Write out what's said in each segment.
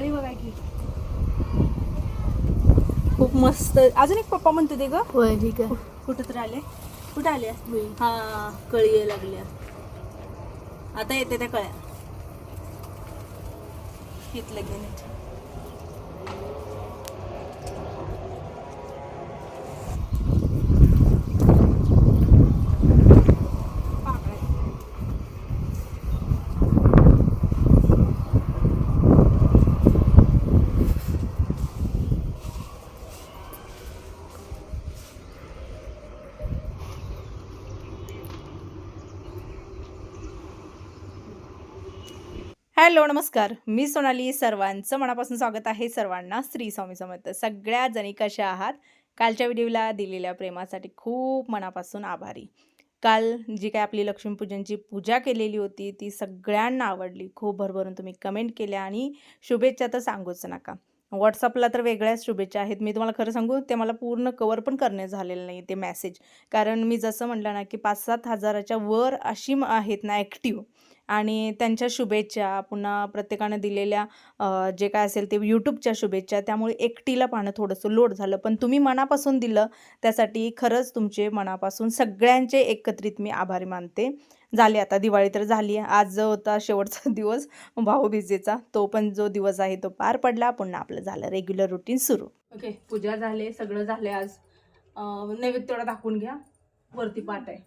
कळी बघा की. खूप मस्त. अजून एक पप्पा म्हणतो ते ग. होय ठीक आहे. कुठं तर आले कुठं आल्या हा कळी यायला लागल्या. आता येते त्या कळ्या. घेतलं घेणे हॅलो नमस्कार. मी सोनाली. सर्वांचं मनापासून स्वागत आहे सर्वांना. श्री स्वामी समर्थ. सगळ्या जणी कशा आहात? कालच्या व्हिडिओला दिलेल्या प्रेमासाठी खूप मनापासून आभारी. काल जी काय आपली लक्ष्मीपूजनची पूजा केलेली होती ती सगळ्यांना आवडली. खूप भरभरून तुम्ही कमेंट केल्या आणि शुभेच्छा तर सांगूच नका. व्हॉट्सअपला तर वेगळ्याच शुभेच्छा आहेत. मी तुम्हाला खरं सांगू ते मला पूर्ण कवर पण करणे झालेलं नाही ते मेसेज कारण मी जसं म्हटलं ना की पाच सात हजाराच्या वर अशी आहेत ना ॲक्टिव्ह आणि त्यांच्या शुभेच्छा पुन्हा प्रत्येकानं दिलेल्या जे काय असेल ते यूट्यूबच्या शुभेच्छा. त्यामुळे एकटीला पाहणं थोडंसं लोड झालं. पण तुम्ही मनापासून दिलं त्यासाठी खरंच तुमचे मनापासून सगळ्यांचे एकत्रित मी आभारी मानते. झाले आता दिवाळी तर झाली आहे. आज जो होता शेवटचा दिवस भाऊबीजेचा तो पण जो दिवस आहे तो पार पडला. पुन्हा आपलं झालं रेग्युलर रुटीन सुरू. ओके पूजा झाले सगळं झाले आज. नैवेद्य तेवढा दाखवून घ्या. वरती पाठ आहे.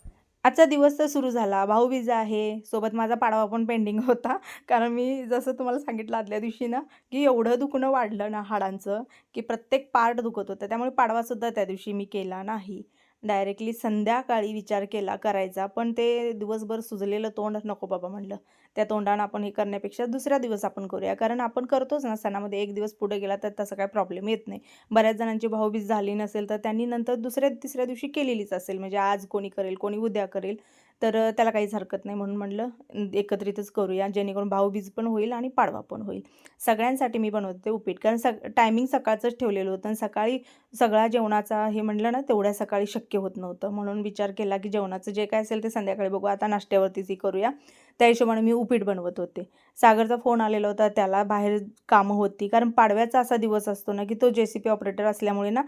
आजचा दिवस तर सुरू झाला. भाऊबीज आहे. सोबत माझा पाडवा पण पेंडिंग होता. कारण मी जसं तुम्हाला सांगितलं आदल्या दिवशी ना की एवढं दुखणं वाढलं ना हाडांचं की प्रत्येक पार्ट दुखत होतं. त्यामुळे पाडवासुद्धा त्या दिवशी मी केला नाही. डायरेक्टली संध्याकाळी विचार केला करायचा. पण ते दिवसभर सुजलेलं तोंड नको बाबा म्हणलं. त्या तोंडानं आपण हे करण्यापेक्षा दुसऱ्या दिवस आपण करूया. कारण आपण करतोच ना सणामध्ये. एक दिवस पुढे गेला तर तसं काय प्रॉब्लेम येत नाही. बऱ्याच जणांची भाऊबीज झाली नसेल तर त्यांनी नंतर दुसऱ्या तिसऱ्या दिवशी केलेलीच असेल. म्हणजे आज कोणी करेल कोणी उद्या करेल. तर त्याला काहीच हरकत नाही म्हणून म्हणलं एकत्रितच करूया जेणेकरून भाऊबीज पण होईल आणि पाडवा पण होईल. सगळ्यांसाठी मी बनवते उपीट कारण सग टायमिंग सकाळचंच ठेवलेलं होतं आणि सकाळी सगळा जेवणाचा हे म्हटलं ना तेवढ्या सकाळी शक्य होत नव्हतं. म्हणून विचार केला की जेवणाचं जे काय असेल ते संध्याकाळी बघू आता नाश्त्यावरतीच हे करूया. त्या हिशोबाने मी उपीट बनवत होते. सागरचा फोन आलेला होता त्याला बाहेर कामं होती. कारण पाडव्याचा असा दिवस असतो ना की तो जे सी पी ऑपरेटर असल्यामुळे ना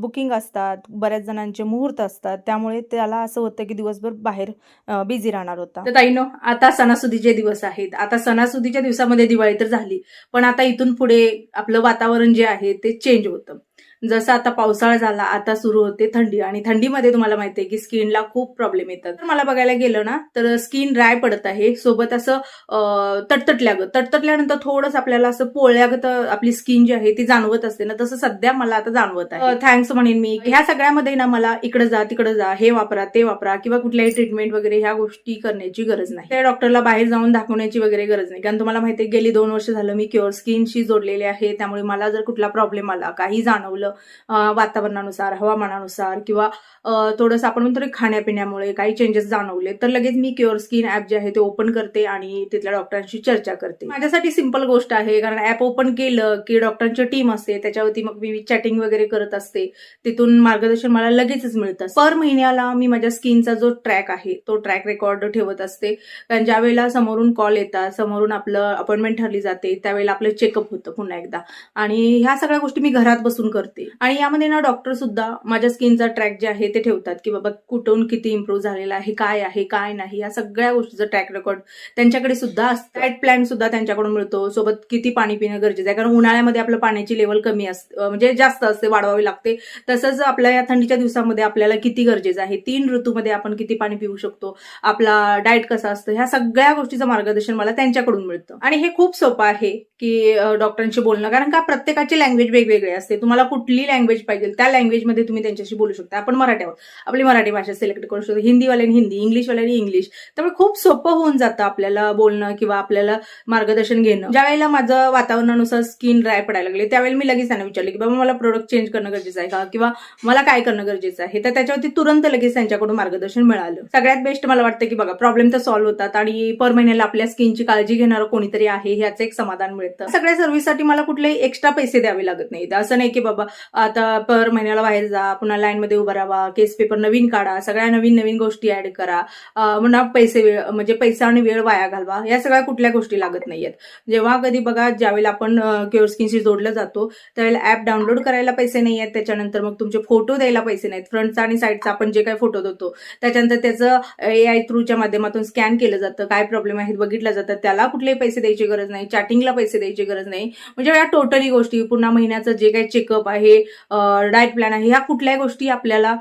बुकिंग असतात बऱ्याच जणांचे मुहूर्त असतात. त्यामुळे त्याला असं होतं की दिवसभर बाहेर बिझी राहणार होता. तर ताईनो आता सणासुदीचे दिवस आहेत. आता सणासुदीच्या दिवसामध्ये दिवाळी तर झाली. पण आता इथून पुढे आपलं वातावरण जे आहे ते चेंज होतं. जसं आता पावसाळा झाला आता सुरू होते थंडी. आणि थंडीमध्ये तुम्हाला माहिती आहे की स्किनला खूप प्रॉब्लेम येतात. तर मला बघायला गेलं ना तर स्किन ड्राय पडत आहे. सोबत असं अं, तटतटल्यागत तटतटल्यानंतर थोडंसं आपल्याला असं पोळल्यागत आपली स्किन जी आहे ती जाणवत असते ना. तसं सध्या मला आता जाणवत आहे. थँक्स म्हणेन मी. ह्या सगळ्यामध्ये ना मला इकडे जा तिकडे जा हे वापरा ते वापरा किंवा कुठल्याही ट्रीटमेंट वगैरे ह्या गोष्टी करण्याची गरज नाही. त्या डॉक्टरला बाहेर जाऊन दाखवण्याची वगैरे गरज नाही. कारण तुम्हाला माहिती आहे गेली दोन वर्ष झालं मी क्युअर स्किनशी जोडलेले आहे. त्यामुळे मला जर कुठला प्रॉब्लेम आला काही जाणवलं वातावरणानुसार हवामानानुसार किंवा थोडंसं आपण म्हणतो खाण्यापिण्यामुळे काही चेंजेस जाणवले तर लगेच मी क्युअर स्किन ऍप जे आहे ते ओपन करते आणि तिथल्या डॉक्टरांशी चर्चा करते. माझ्यासाठी सिंपल गोष्ट आहे कारण ऍप ओपन केलं की डॉक्टरांची टीम असते त्याच्यावरती मग मी चॅटिंग वगैरे करत असते तिथून मार्गदर्शन मला लगेचच मिळतं. पर महिन्याला मी माझ्या स्किनचा जो ट्रॅक आहे तो ट्रॅक रेकॉर्ड ठेवत असते. कारण ज्या वेळेला समोरून कॉल येतात समोरून आपलं अपॉइंटमेंट ठरली जाते त्यावेळेला आपलं चेकअप होतं पुन्हा एकदा. आणि ह्या सगळ्या गोष्टी मी घरात बसून करते. आणि यामध्ये ना डॉक्टर सुद्धा माझ्या स्किनचा ट्रॅक जे आहे ते ठेवतात की बाबा कुठून किती इम्प्रूव्ह झालेला आहे काय आहे काय नाही या सगळ्या गोष्टीचं ट्रॅक रेकॉर्ड त्यांच्याकडे सुद्धा असतात प्लॅन सुद्धा त्यांच्याकडून मिळतो. सोबत किती पाणी पिणं गरजेचं आहे. कारण उन्हाळ्यामध्ये आपलं पाण्याची लेवल कमी असते म्हणजे जास्त असते वाढवावी लागते. तसंच आपल्या या थंडीच्या दिवसामध्ये आपल्याला किती गरजेचं आहे. तीन ऋतूमध्ये आपण किती पाणी पिऊ शकतो. आपला डाएट कसा असतं ह्या सगळ्या गोष्टीचं मार्गदर्शन मला त्यांच्याकडून मिळतं. आणि हे खूप सोपं आहे की डॉक्टरांशी बोलणं. कारण का प्रत्येकाची लँग्वेज वेगवेगळी असते. तुम्हाला कुठली लँग्वेज पाहिजे त्या लँग्वेजमध्ये तुम्ही त्यांच्याशी बोलू शकता. आपण मराठी आपली मराठी भाषा सिलेक्ट करू शकतो. हिंदीवाल्याने हिंदी इंग्लिशवाल्यांनी इंग्लिश. त्यामुळे खूप सोपं होऊन जातं आपल्याला बोलणं किंवा आपल्याला मार्गदर्शन घेणं. ज्या वेळेला माझं वातावरणानुसार स्किन ड्राय पडायला लागले त्यावेळेला मी लगेच त्यांना विचारले की बाबा मला प्रोडक्ट चेंज करणं गरजेचं आहे का? किंवा मला काय करणं गरजेचं आहे? तर त्याच्यावरती तुरंत लगेच त्यांच्याकडून मार्गदर्शन मिळालं. सगळ्यात बेस्ट मला वाटतं की बघा प्रॉब्लेम तर सॉल्व्ह होतात आणि पर महिन्याला आपल्या स्किनची काळजी घेणारं कोणीतरी आहे ह्याचं एक समाधान मिळतं. सगळ्या सर्व्हिससाठी मला कुठले एक्स्ट्रा पैसे द्यावे लागत नाही असं नाही की बाबा आता पर महिन्याला बाहेर जा पुन्हा लाईनमध्ये उभा राहा केस पेपर नवीन काढा सगळ्या नवीन नवीन गोष्टी ऍड करा. म्हणा पुन्हा पैसे वेळ म्हणजे पैसा आणि वेळ वाया घालवा. या सगळ्या कुठल्या गोष्टी लागत नाहीयेत. जेव्हा कधी बघा ज्यावेळेला आपण क्युअर स्किनशी जोडला जातो त्यावेळेला ऍप डाउनलोड करायला पैसे नाही आहेत त्याच्यानंतर मग तुमचे फोटो द्यायला पैसे नाहीत. फ्रंटचा आणि साईडचा आपण जे काही फोटो देतो त्याच्यानंतर त्याचं ए आय थ्रूच्या माध्यमातून स्कॅन केलं जातं. काय प्रॉब्लेम आहेत बघितलं जातं. त्याला कुठलेही पैसे द्यायची गरज नाही. चॅटिंगला पैसे द्यायची गरज नाही. म्हणजे या टोटली गोष्टी. पुन्हा महिन्याचं जे काही चेकअप आहे डाएट प्लॅन आहे ह्या कुठल्याही गोष्टी आपल्याला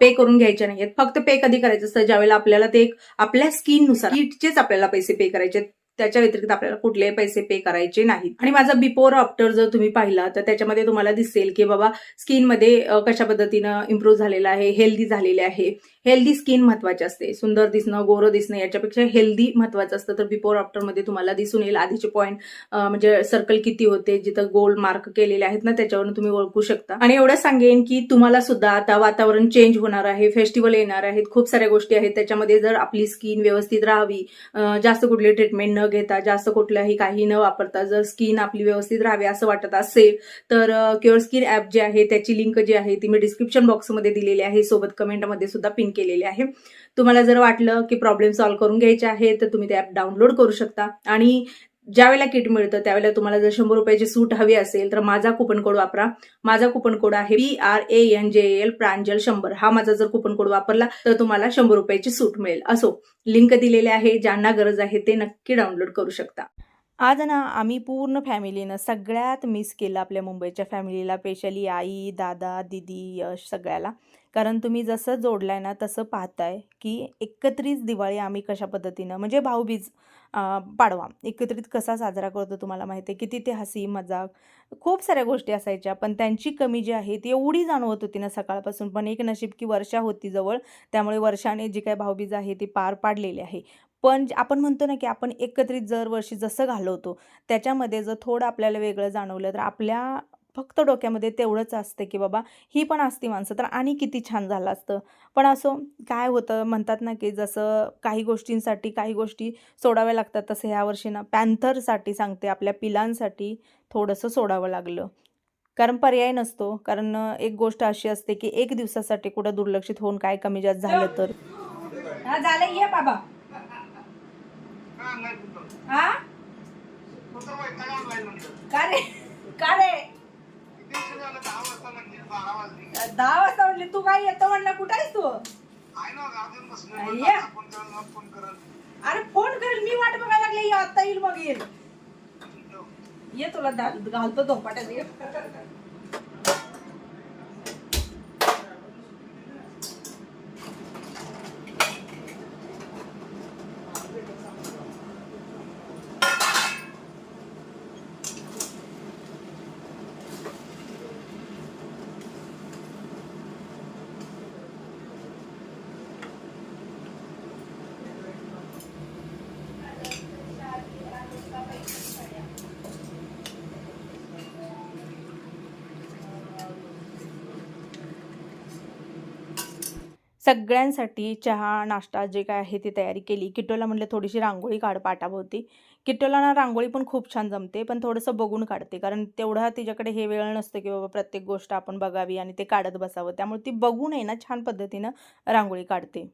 पे करून घ्यायच्या नाहीत फक्त पे कधी करायचं असतं? ज्यावेळेला आपल्याला ते आपल्या स्किननुसार किटचेच आपल्याला पैसे पे करायचे त्याच्या व्यतिरिक्त आपल्याला कुठलेही पैसे पे करायचे नाहीत. आणि माझा बिफोर आफ्टर जर तुम्ही पाहिला तर त्याच्यामध्ये तुम्हाला दिसेल की बाबा स्किनमध्ये कशा पद्धतीनं इम्प्रूव्ह झालेलं आहे हेल्दी झालेले आहे. हेल्दी स्किन महत्वाची असते. सुंदर दिसणं गोरं दिसणं याच्यापेक्षा हेल्दी महत्वाचं असतं. तर बिफोर आफ्टरमध्ये तुम्हाला दिसून येईल. आधीचे पॉईंट म्हणजे सर्कल किती होते जिथं गोल्ड मार्क केलेले आहेत ना त्याच्यावरून तुम्ही ओळखू शकता. आणि एवढं सांगेन की तुम्हाला सुद्धा आता वातावरण चेंज होणार आहे फेस्टिवल येणार आहेत खूप साऱ्या गोष्टी आहेत. त्याच्यामध्ये जर आपली स्किन व्यवस्थित राहावी जास्त कुठली ट्रीटमेंट न घेता जास्त कुठल्याही काही न वापरता जर स्किन आपली व्यवस्थित राहावी असं वाटत असेल तर क्युअर स्किन ऍप जे आहे त्याची लिंक जी आहे ती मी डिस्क्रिप्शन बॉक्समध्ये दिलेली आहे. सोबत कमेंटमध्ये सुद्धा पिन केलेली आहे. तुम्हाला जर वाटलं की प्रॉब्लेम सॉल्व्ह करून घ्यायचे आहे तर तुम्ही ते ॲप डाउनलोड करू शकता. आणि ज्यावेळेला किट मिळतं त्यावेळेला तुम्हाला जर शंभर रुपयाची सूट हवी असेल तर माझा कुपन कोड वापरा. माझा कुपन कोड आहे B R A N J L Pranjal शंभर. हा माझा जर कुपन कोड वापरला तर तुम्हाला शंभर रुपयाची सूट मिळेल. असो लिंक दिलेली आहे. ज्यांना गरज आहे ते नक्की डाउनलोड करू शकता. आज ना आम्ही पूर्ण फॅमिलीनं सगळ्यात मिस केलं आपल्या मुंबईच्या फॅमिलीला स्पेशली आई दादा दिदी यश सगळ्याला. कारण तुम्ही जसं जोडलाय ना तसं पाहताय की एकत्रित दिवाळी आम्ही कशा पद्धतीनं म्हणजे भाऊबीज पाडवा. एकत्रित कसा साजरा करतो तुम्हाला माहिती आहे किती ते हसी मजाक खूप साऱ्या गोष्टी असायच्या पण त्यांची कमी जी आहे ती एवढी जाणवत होती ना सकाळपासून पण एक नशीब की वर्षा होती जवळ त्यामुळे वर्षाने जी काय भाऊबीज आहे ती पार पाडलेली आहे. पण जे- आपण म्हणतो ना की आपण एकत्रित जर वर्षी जसं घालवतो त्याच्यामध्ये जर थोडं आपल्याला वेगळं जाणवलं तर आपल्या फक्त डोक्यामध्ये तेवढंच असतं की बाबा ही पण असती माणसं तर आणि किती छान झालं असतं. पण असं काय होतं म्हणतात ना की जसं काही गोष्टींसाठी काही गोष्टी सोडाव्या लागतात तसं ह्या वर्षी ना पॅन्थरसाठी सांगते आपल्या पिलांसाठी थोडंसं सोडावं लागलं. कारण पर्याय नसतो. कारण एक गोष्ट अशी असते की एक दिवसासाठी कुठं दुर्लक्षित होऊन काय कमी जास्त झालं तर. झालं ये बाबा. हा? का रे? का रे? दहा वाजता म्हणले तू काय येतो म्हणलं कुठं आहेस तू? ये. अरे फोन करेल मी वाट बघायला लागले ये आता येईल मग येईल. ये तुला दा- घालतो धोपाट्यात ये. सगळ्यांसाठी चहा नाश्ता जे काय आहे ती तयारी केली. किट्टोला म्हटलं थोडीशी रांगोळी काढ पाटाभोवती किट्टोला ना रांगोळी पण खूप छान जमते पण थोडंसं बघून काढते. कारण तेवढा तिच्याकडे हे वेळ नसतं की बाबा प्रत्येक गोष्ट आपण बघावी आणि ते काढत बसावं. त्यामुळे ती बघून आहे ना छान पद्धतीनं रांगोळी काढते.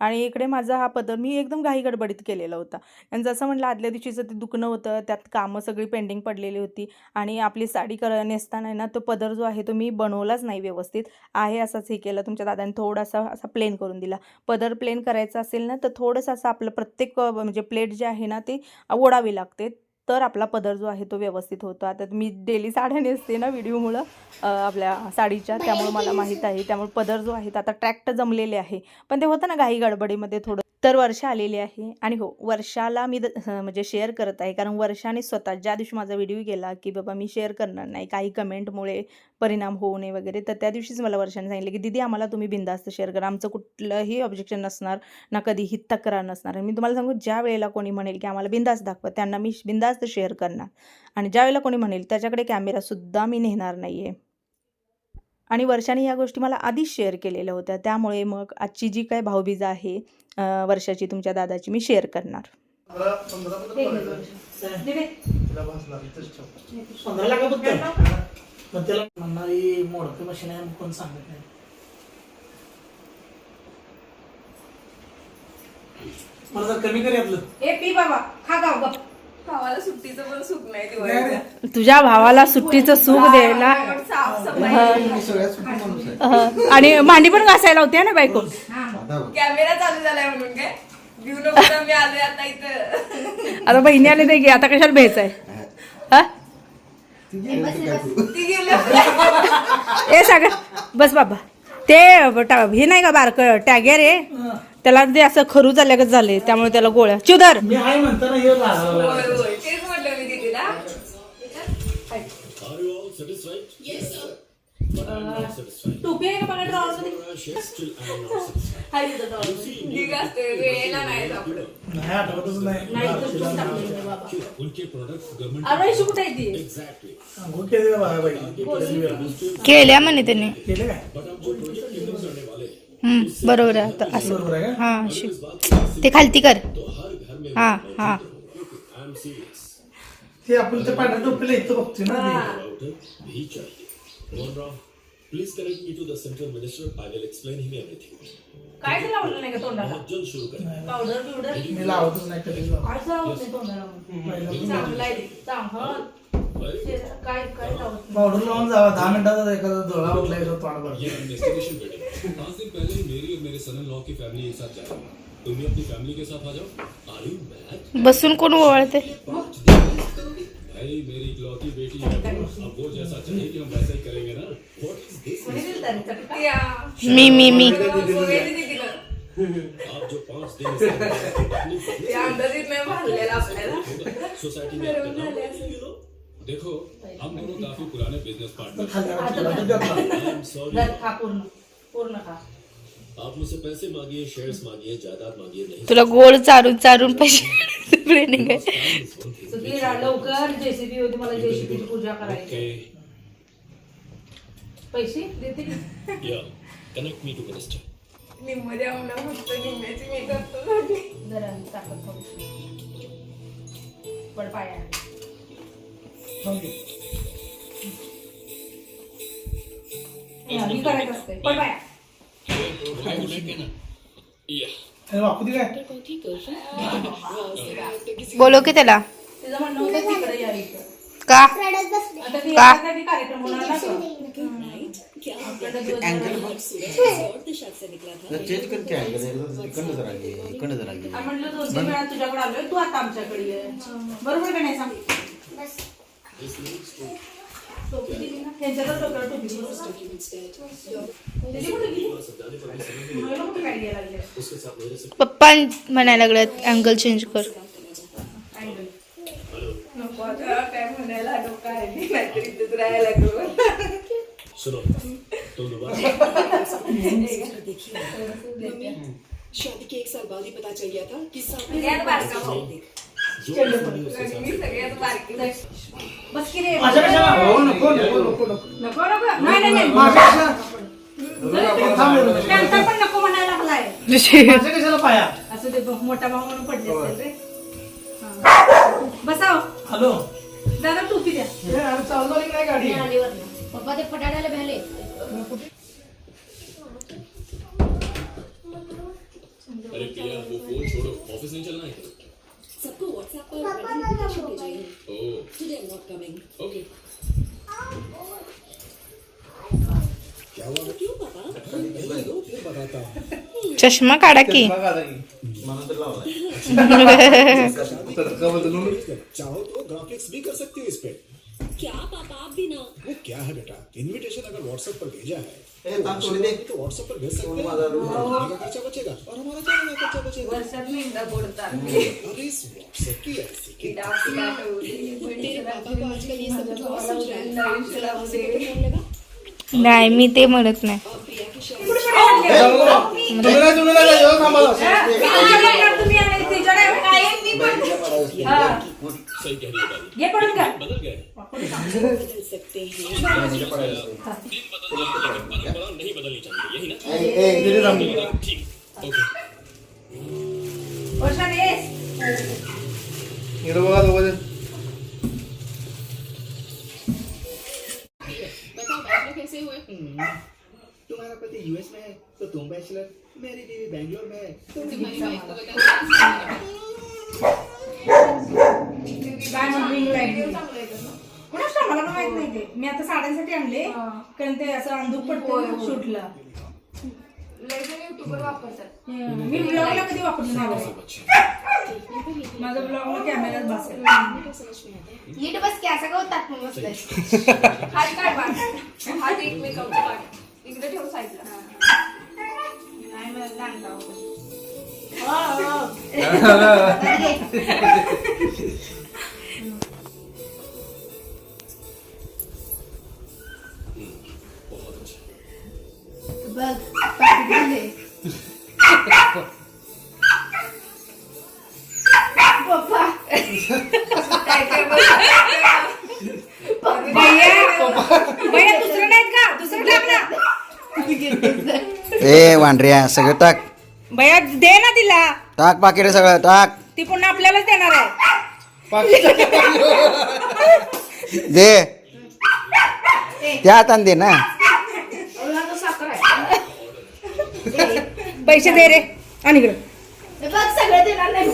आणि इकडे माझा हा पदर मी एकदम घाई गडबडीत केलेला होता. आणि जसं म्हटलं आदल्या दिवशीचं ते दुखणं होतं त्यात कामं सगळी पेंडिंग पडलेली होती आणि आपली साडी कर नेसताना आहे ना तो पदर जो आहे तो मी बनवलाच नाही व्यवस्थित. आहे असाच हे केलं तुमच्या दादाने थोडासा असा प्लेन करून दिला. पदर प्लेन करायचा असेल ना तर थोडंसं असं आपलं प्रत्येक म्हणजे प्लेट जे आहे ना ते ओढावी लागते. तर आपला पदर जो आहे तो व्यवस्थित होतो. आता मी डेली साड्या नेसते ना व्हिडिओमुळं आपल्या साडीच्या. त्यामुळे मला माहीत आहे. त्यामुळे पदर जो आहे तो आता ट्रॅक्ट जमलेले आहे. पण ते होतं ना घाई गडबडीमध्ये थोडं. तर वर्षा आलेली आहे. आणि हो वर्षाला मी द- म्हणजे शेअर करत आहे. कारण वर्षाने स्वतः ज्या दिवशी माझा व्हिडिओ गेला की बाबा मी शेअर करणार नाही काही कमेंटमुळे परिणाम होऊ नये वगैरे तर त्या दिवशीच मला वर्षाने सांगितलं की दीदी आम्हाला तुम्ही बिंदास्त शेअर करा. आमचं कुठलंही ऑब्जेक्शन नसणार ना कधीही तक्रार नसणार. आणि मी तुम्हाला सांगू ज्या वेळेला कोणी म्हणेल की आम्हाला बिंदास्त दाखवा त्यांना मी बिंदास्त शेअर करणार. आणि ज्या वेळेला कोणी म्हणेल त्याच्याकडे कॅमेरासुद्धा मी नेणार नाही आहे आणि वर्षाने या गोष्टी मला आधीच शेअर केलेल्या होत्या. त्यामुळे मग आजची जी काय भाऊबीज आहे वर्षाची तुमच्या दादाची मी शेअर करणार. मला जर कमी कर यातलं. ए पी बाबा खा गाव गप भावाला सुट्टीचं पण सुख नाही नाही, नाही. तुझ्या भावाला सुट्टीचं सुख द्यायला पण साफसफाई. मी सगळ्यात सुखी माणूस आहे अह, आणि भांडी पण घासायला होती ना बायको. कॅमेरा चालू झालाय म्हणून काय? घेऊ नको ना, मी आले आता इथं. आता बहिणी आले ते गे आता कशाला भ्यायचंय हा? ती गेली होती काय तू? ती गेली ए सागर बस बाबा. ते हे नाही का बारक टॅगर आहे? त्याला ते असं खरू झाल्यागत झाले त्यामुळे त्याला गोळ्या चिदर! मी आहे म्हणताना हे लागला होय होय तेच म्हटलं मी दीदीला टोपी आहे का बघा ढीग असते वेळेला नाही सापडत नाही आठवतच नाही अरे कुठे आहे ती अंघोळ केली का बघा बाई केल्या म्हणे त्यांनी. केले काय हम्म, बरोबर आहे आता असं. बरोबर आहे का हा. ते खालती कर. हा हा. ते आपण ते पांढऱ्या टोपीला इथं बघतोय ना ते. Please connect me to the central minister. I will explain him everything. काय ते लावलं नाही का तोंडाला? बहुत जल्द शुरू करेंगे पावडर बिवडर मी लावतच नाही कधी लावत. काय लावत नाही तोंडाला? पहिला चांगलं आहे. ते. चांगलं. ते काय काय लावत नाही. पावडर लावून जावा. दहा एखादा डोळा उठला तो तोंड. ये इन्वेस्टिगेशन मीटिंग पाँच दिन पहले मेरी और मेरे सन इन लॉ की फैमिली एक साथ जा रही है. तुम भी अपनी फैमिली के साथ आ जाओ. आर यू मैड बसून कोण ओवाळते? भाई मेरी इकलौती बेटी है अब वो जैसा चाहेगी हम वैसा ही करेंगे ना। What is this me me me. आप जो पाँच दिन से अपनी ते अंदाजीत नाही भाजलेला आपल्याला सोसाइटी में? देखो हम दोनों काफ़ी पुराने बिज़नेस पार्टनर आप मुझसे पैसे मांगिए शेयर्स मांगिए जायदाद मांगिए नहीं तुला गोड चारून चारून पैसे ट्रेनिंग आहे. लवकर जेसीबी होती मला जेसीबीची पूजा करायची पैसे देते yeah. Connect me to minister. निम्म द्या म्हणा फक्त निम्म्याची मी करतो थोडी. जरा ताकद थोडी. पड पाया. मी असते पड पाया Yeah. अरे बापू ती काय बोलो की त्याला म्हणणं का का? चेंज इकडनं जरा घे, इकडनं जरा घे. म्हणलं दोन तीन वेळा तुझ्याकडे आलोय तू आता आमच्याकडे बरोबर का नाही सांग पप्पा म्हणायला लागल्यात अँगल चेंज कर Angle. नको आता काय म्हणायला डोकं आहे मी नाहीतर इथेच राहायला लागलो सुनो तुम दोबारा शादी के एक साल बाद ही पता चल गया था कि बस की रे. माझ्या कशाला हो नको नको नको नको. नको नको. नाही नाही नाही. माझ्या कशाला थांब रे. त्यांचा पण नको म्हणायला लागलाय. माझ्या कशाला पाया. असं ते मोठा भाऊ म्हणून पडले असेल रे. हा. बसाव. हॅलो. दादा टोपी द्या. ए, अरे चालू झाली काय गाडी? पप्पा ते फटाड्याला भ्याले. अरे प्रिया वो फोन छोड़ो ऑफिस नहीं चलना है व्हाट्सएप पर invitation भेजिए ओह today I am not coming okay क्या हुआ क्यों पापा लो फिर बताता हूँ चष्मा काढा की. चाहो तो ग्राफिक्स भी कर सकती हो इस पे। क्या पापा आप भी ना वो क्या है बेटा? इनविटेशन अगर व्हाट्सएप पर भेजा है ए, ताक थोडी दे. तो व्हाट्सएप पर भेज सकते फोन हैं। खर्चा बचेगा? और हमारा क्या खर्चा बचेगा? अरे इस व्हाट्सएप की ऐसी की पापा को आजकल ये सब रहा है। नाही मी ते म्हणत नाही. तुम्ही नाही तुम्ही नाही जाऊ, थांबा. तुम्ही आणि तिच्याकडे काय आहे? मी पण- हा. बदल गए बदल सकते हैं बघा दोघं जण. मेरी बीवी बैंगलोर में है। मला पण माहीत नाही ते. मी आता साड्यांसाठी आणले कारण ते असं अंधूक पडतं शूटला. वापरतात. मी ब्लॉगला कधी वापरलं नाही. माझा ब्लॉगला कॅमेराच बसेल. नीट बस की असं गवतात मग हात काढ. हात एक मेकअपचा काढ. इकडे ठेव साईडला. नाही मला लहान आवडत. ए वांढऱ्या सगळं टाक. भैया दे ना तिला. टाक पाकिट सगळं टाक. ती पुन्हा आपल्यालाच देणार आहे. दे. त्या हाताने दे ना. एवढा तो साखर आहे पैसे दे रे. आणि इकडं. बघ सगळं देणार नाही.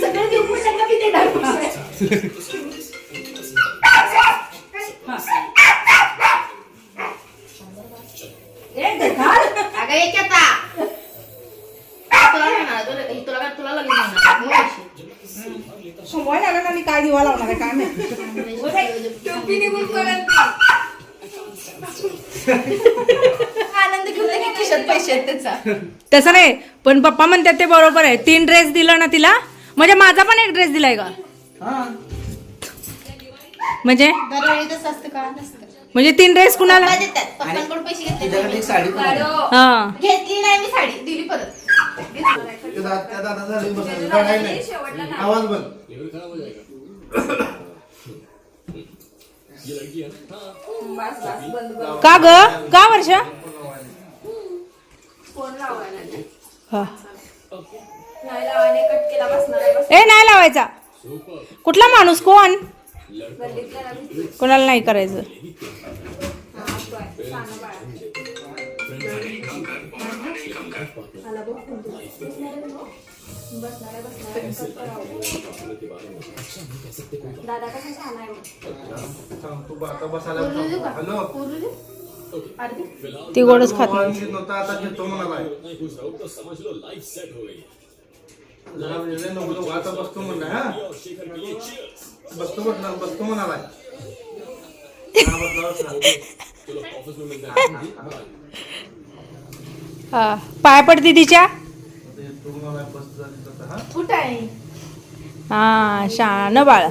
सगळं देऊ पण नका मी देणार अगं एक आता तुला देणार तुला तुला काय तुला लगेच दिवा लावणार आहे काय माहिती. टोपी निघून पर्यंत आनंद घेऊन की खिशात पैसे आहेत त्याचा. तसं नाही पण पप्पा म्हणतात ते बरोबर आहे. तीन ड्रेस दिला ना तिला? म्हणजे माझा पण एक ड्रेस दिलाय का? म्हणजे? दरवेळी तसं असतं का? नसतं म्हणजे तीन ड्रेस कुणाला? पप्पा देतात. पप्पांकडून पैसे घेतले तुझ्याकडे एक साडी पण आहे. हा. घेतली नाही मी साडी दिली परत. त्या दा- त्या दादाचा ring बसवला. काढायला नाही. शेवटला ना. आवाज बंद. लिवर खराब हो जाएगा ये लड़की है ना हाँ बस बस बंद बंद का ग का वर्षा. हा. ए नाही लावायचा. कुठला माणूस? कोण. कोणाला नाही करायचं. आता ती गोडच खात नाही. जरा वेळ नको आता बसतो म्हणला हा? बसतो बसतो म्हणालाय. हा, हैं हा. पाय पड दीदीच्या. ते तू म्हणालाय, बसतो जा तिथं, हा? कुठं आहे? हा शान बाळ.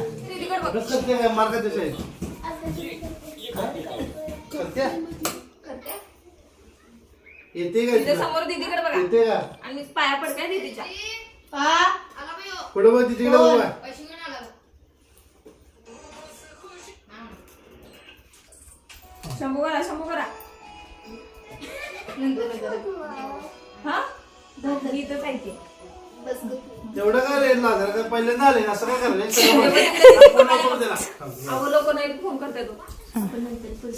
येते का? समोर दीदीकडे बघा. येते का? आणि मी पाया पडते दीदीच्या? पुढे बघ तिकडे? बघा. शंभू करा शंभू करा. नंतर नंतर. हा? इथं पाहिजे. बस गं. एवढं काय रेट लागणार काय पहिल्यांदा आले ना असं काय करायला फोन नको त्याला. अहो लोक नाही फोन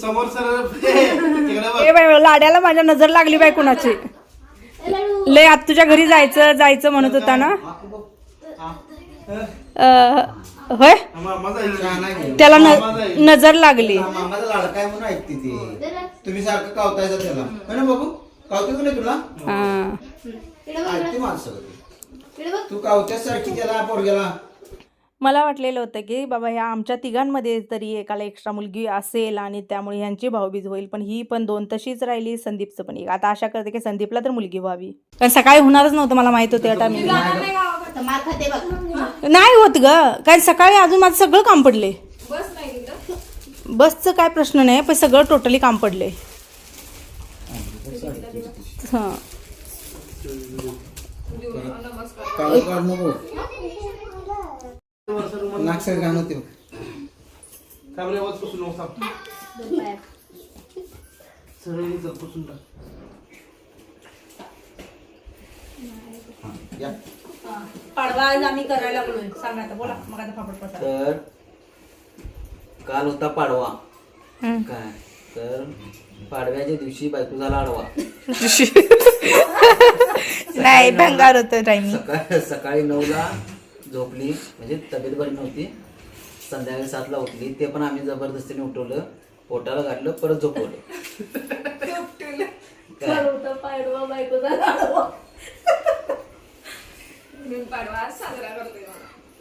समोर सर लाड्याला माझ्या नजर लागली बाई कुणाची. लय आत तुझ्या घरी जायचं जायचं म्हणत होता ना अं, होय. त्याला. न- नजर लागली मामाचा लाडका आहे म्हणून ऐकते ती तुम्ही सारखं कावतायचा त्याला हो ना बाबू कावते का नाही तुला हा. ऐकते. माणसं. तू कावत्यास सारखी त्याला पोरग्याला मला वाटलेलं होतं की बाबा ह्या आमच्या तिघांमध्ये तरी एकाला एक्स्ट्रा मुलगी असेल आणि त्यामुळे ह्यांची भाऊबीज होईल पण ही पण दोन तशीच राहिली संदीपचं पण एक. आता आशा करते की संदीपला तर मुलगी व्हावी. कारण सकाळी होणारच नव्हतं मला माहीत होतं नाही होत ग. कारण सकाळी अजून माझं सगळं काम पडले. बस नाही तिकडं बसचं काय प्रश्न नाही पण सगळं टोटली काम पडले. हां? सगळं घाण होते थांब रे, वच पुसून नको, थांब. सरळ इथं पुसून टाक. या. पाडवा आज आम्ही करायला लागलोय सांगा आता बोला मग आता पापड पसारा. तर काल होता पाडवा हं. काय तर पाडव्याच्या दिवशी बायको झाला आडवा नाही भंगार होतं टायमिंग सकाळ सकाळी नऊला झोपली म्हणजे तब्येत बरी नव्हती. संध्याकाळी सातला उठली ते पण आम्ही जबरदस्तीने उठवलं पोटाला घातलं परत झोपवलं. बायको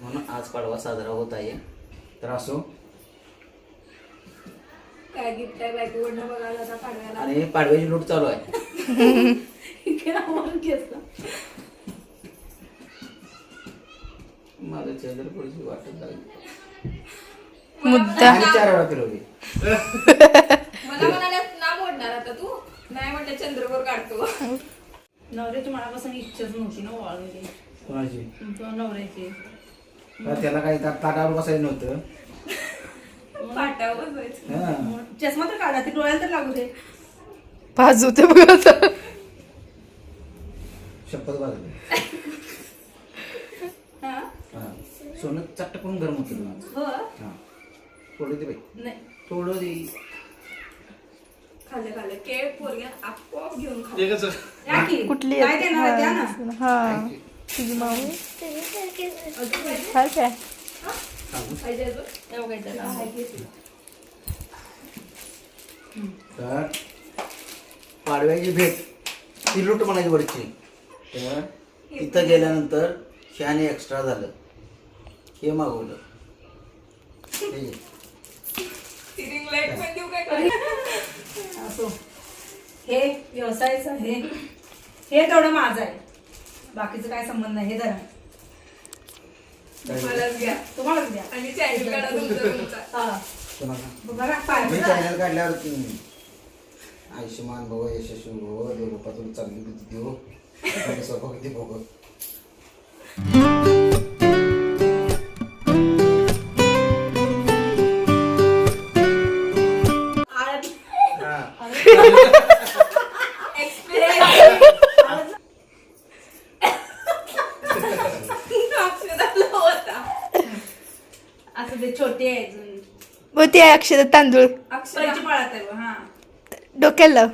म्हणून आज पाडवा साजरा होत आहे. तर असो. काय गिफ्ट आहे बायकोकडनं बघायला पाडव्याला. आणि पाडव्याची लूट चालू आहे. माझं चंद्रपूरची वाटत लागली मुद्दा. आणि चार वेळा फिरवली. मला म्हणाले ना मोडणार आता तू? नाही म्हटलं चंद्रपूर काढतो. नवऱ्याची मनापासून इच्छाच नव्हती ना वाळूची कोणाची? तुमच्या नवऱ्याची. तर त्याला काही ता- ताटावर बसायचं नव्हतं? पाटावर बसायचं. हा. चष्मा तर काढा ते डोळ्याला तर लागू दे. बाजू ते बघ आता. शपथ बाजूला. हा. सोनं चट्ट करून गरम होतं तुला हो? हा. थोडं दे बाई. नाही. थोडं दे. खाल्लं खाल्लं. केळ पोरग्या आपोआप घेऊन खाल्लं एकच. या की. कुठली काय देणार आहे? द्या ना. हा. तुझी माऊ काय? काय? पाहिजे अजून? एवढं काय त्याला. तर पाडव्याची भेट. ती लूट म्हणायची वरची. तर तिथं गेल्यानंतर शहाणे एक्स्ट्रा झालं. हे मागवलं. हे घे. रिंग लाइट पण देऊ काय काय असो. हे व्यवसायाचं हे. हे तेवढं माझं आहे. बाकीचं काय संबंध नाही. हे धरा. मलाच घ्या. तुम्हालाच द्या आणि चॅनल काढा तुमचा तुमचा. हा कोणाला? बघा पाय. मी बघा. चॅनल काढल्यावर हम्म, आयुष्यमान भव यशस्वी भव देवरूपा तुला चांगली बुद्धी देऊ. आणि सौभाग्य भोग. व ते अक्षर तांदूळ. अक्षरा पैची पळत आहे हा. डोक्याला लाव.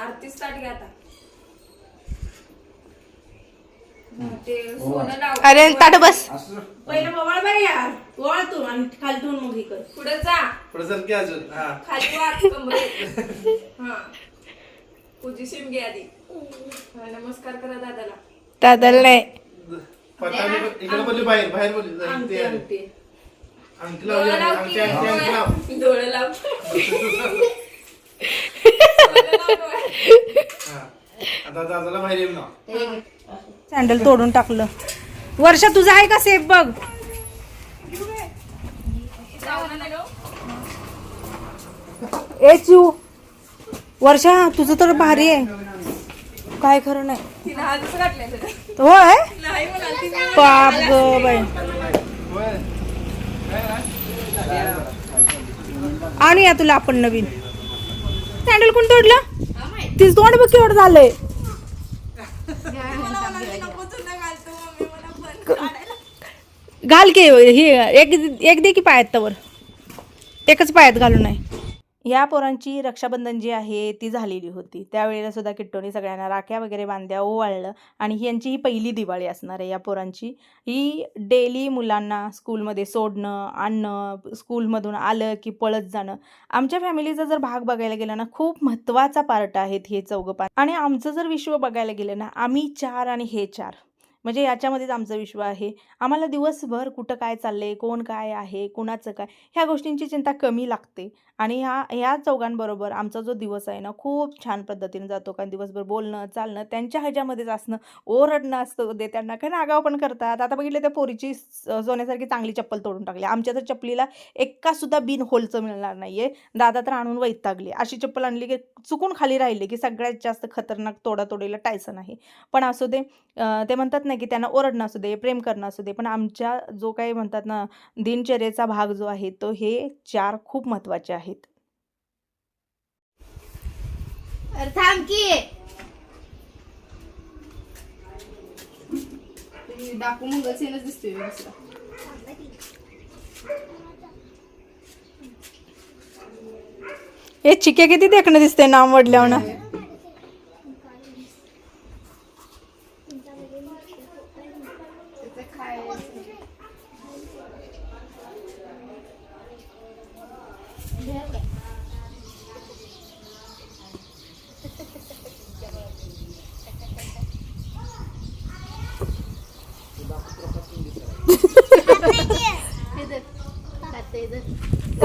आरतीच ताट घ्या आता. ते सोनं लाव. अरे ताट बस. असं पहिलं ओवाळ बरं यार. ओवाळ तू आणि खाली ठेवून मग हे कर पुढे जा. पुढे सर की अजून? हा. खाली वाट कमरे. हा. पोझिशन घे आधी. हा, नमस्कार करा दादाला. दादाला नाही. पटाने इकडे बोलली बाहेर बाहेर बोलली. अंगठी लावली डोळा लाव अंगठी की. अंगठी अंगठी लाव. डोळे लाव. हा. आता दादाला बाहेर येईल ना सँडल तोडून टाकलं. वर्षा तुझा आहे का सेफ बघ? ए चू वर्षा तुझं तर भारी आहे. काय खरं नाही. तिला हातच. होय? नाही म्हणाल ती. बाप ग बाई. आणि या तुला आपण नवीन. सँडल कोण तोडलं? तीच तोंड बघ केवढं झालंय. घाल की हे एक एक दे की पायात तवर. एकच पायात घालू नाही या पोरांची रक्षाबंधन जी आहे ती झालेली होती. त्यावेळेला सुद्धा किट्टोनी सगळ्यांना राख्या वगैरे बांध्या ओवाळलं आणि ही यांची ही पहिली दिवाळी असणार आहे या पोरांची. ही डेली मुलांना स्कूलमध्ये सोडणं आणणं स्कूलमधून आलं की पळत जाणं. आमच्या फॅमिलीचा जर भाग बघायला गेला ना खूप महत्त्वाचा पार्ट आहेत हे चौघं पार्ट आणि आमचं जर विश्व बघायला गेलं ना आम्ही चार आणि हे चार. म्हणजे याच्यामध्येच आमचा विश्व आहे. आम्हाला दिवसभर कुठं काय चाललंय कोण काय आहे कोणाचं काय ह्या गोष्टींची चिंता कमी लागते. आणि ह्या ह्या चौघांबरोबर आमचा जो दिवस आहे ना खूप छान पद्धतीने जातो. कारण दिवसभर बोलणं चालणं त्यांच्या ह्याच्यामध्येच असणं ओरडणं असतं दे त्यांना. काय नागाव पण करतात. आता बघितलं त्या पोरीची स- सोन्यासारखी चांगली चप्पल तोडून टाकली. आमच्या तर चपलीला एक्कासुद्धा बिन होलचं मिळणार नाही आहे दादा तर आणून वैतागली. अशी चप्पल आणली की चुकून खाली राहिली की सगळ्यात जास्त खतरनाक तोडातोडीला टायसन आहे. पण असू दे ते म्हणतात ना की त्यांना ओरडणं असू दे प्रेम करणं असू दे पण आमच्या जो काही म्हणतात ना दिनचर्येचा भाग जो आहे तो हे चार खूप महत्त्वाचे आहेत. अरे थांब की. डाकू मंगलसेनच दिसतोय दुसरा हे चिके किती देखणं दिसते नाम वडल्यावर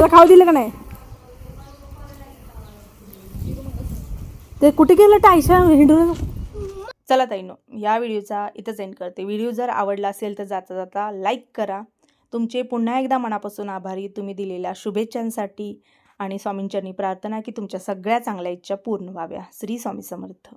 त्याला खाऊ दिलं का नाही? ते कुठे गेलं टायशा हिंडून? चला ताईनो या व्हिडिओचा इथंच एंड करते. व्हिडिओ जर आवडला असेल तर जाता जाता लाईक करा. तुमचे पुन्हा एकदा मनापासून आभारी. तुम्ही दिलेल्या शुभेच्छांसाठी आणि स्वामींच्यांनी प्रार्थना की तुमच्या सगळ्या चांगल्या इच्छा पूर्ण व्हाव्या. श्री स्वामी समर्थ.